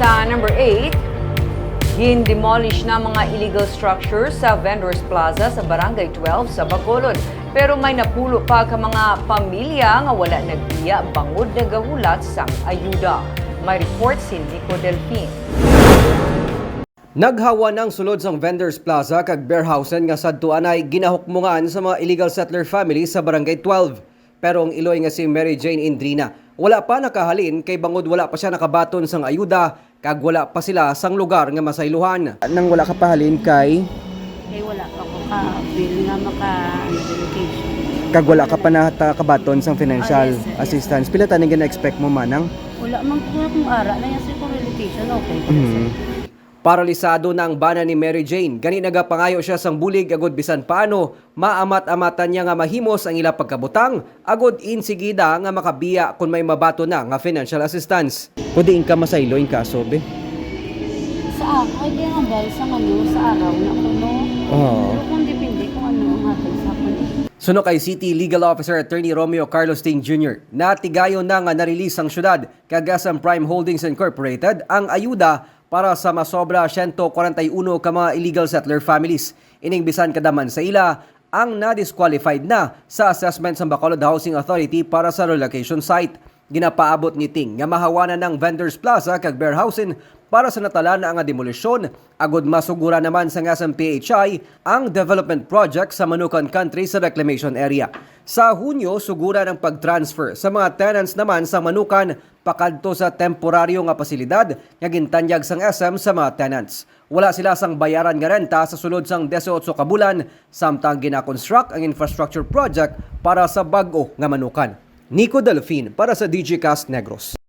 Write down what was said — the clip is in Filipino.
Sa number 8, Gin-demolish na mga illegal structures sa Vendors Plaza sa Barangay 12 sa Bacolod. Pero may napulo pa ka mga pamilya nga wala nagbiya bangod na gahulat sang ayuda. May report si Nico Delfin. Naghawa ng sulod sang Vendors Plaza kag Bearhausen nga sadtuan ay ginahukmungan sa mga illegal settler family sa Barangay 12. Pero ang iloy nga si Mary Jane Indrina, wala pa nakahalin kay bangod wala pa siya nakabaton sang ayuda kag wala pa sila sang lugar nga masayluhan. Nang wala ka pahalin kay Kaya wala pa ko ka-bill nga maka relocation. kag wala ka pa nakabaton sang financial Ah, yes, yes. assistance. Pila tani gina-expect mo manang? Wala man ko kung ara na yan sa relocation, okay. Mhm. Paralisado na ang bana ni Mary Jane. Gani nagapangayo siya sang bulig agod bisan paano maamat-amatan niya nga mahimos ang ila pagkabutang agod insigida nga makabiya kung may mabato na nga financial assistance. Pwede ka masaylo in kaso be. Sa ako, kaya nga dahil sa ano, sa araw na kuno. Oo. Pero kung depende kung ano ang hatag sa akin. Suno kay City Legal Officer Attorney Romeo Carlos Ting Jr. Natigayon na nga na-release ang syudad kagasang Prime Holdings Incorporated ang ayuda para sa masobra 141 ka mga illegal settler families. Ining bisan kadaman sa ila ang na-disqualified na sa assessment sa Bacolod Housing Authority para sa relocation site. Ginapaabot ni Ting nga mahawanan ng Vendors Plaza kag Bearhausen para sa natala na nga demolisyon agod masugura naman sa ngasang PHI ang development project sa Manukan Country sa reclamation area. Sa Hunyo, sugura ng pag-transfer sa mga tenants naman sa Manukan pakadto sa temporaryo nga pasilidad nga gintanyag sang SM sa mga tenants. Wala sila sang bayaran nga renta sa sulod sang 18 ka bulan samtang gina-construct ang infrastructure project para sa bag-o nga Manukan. Nico Delfin para sa DG Cast Negros.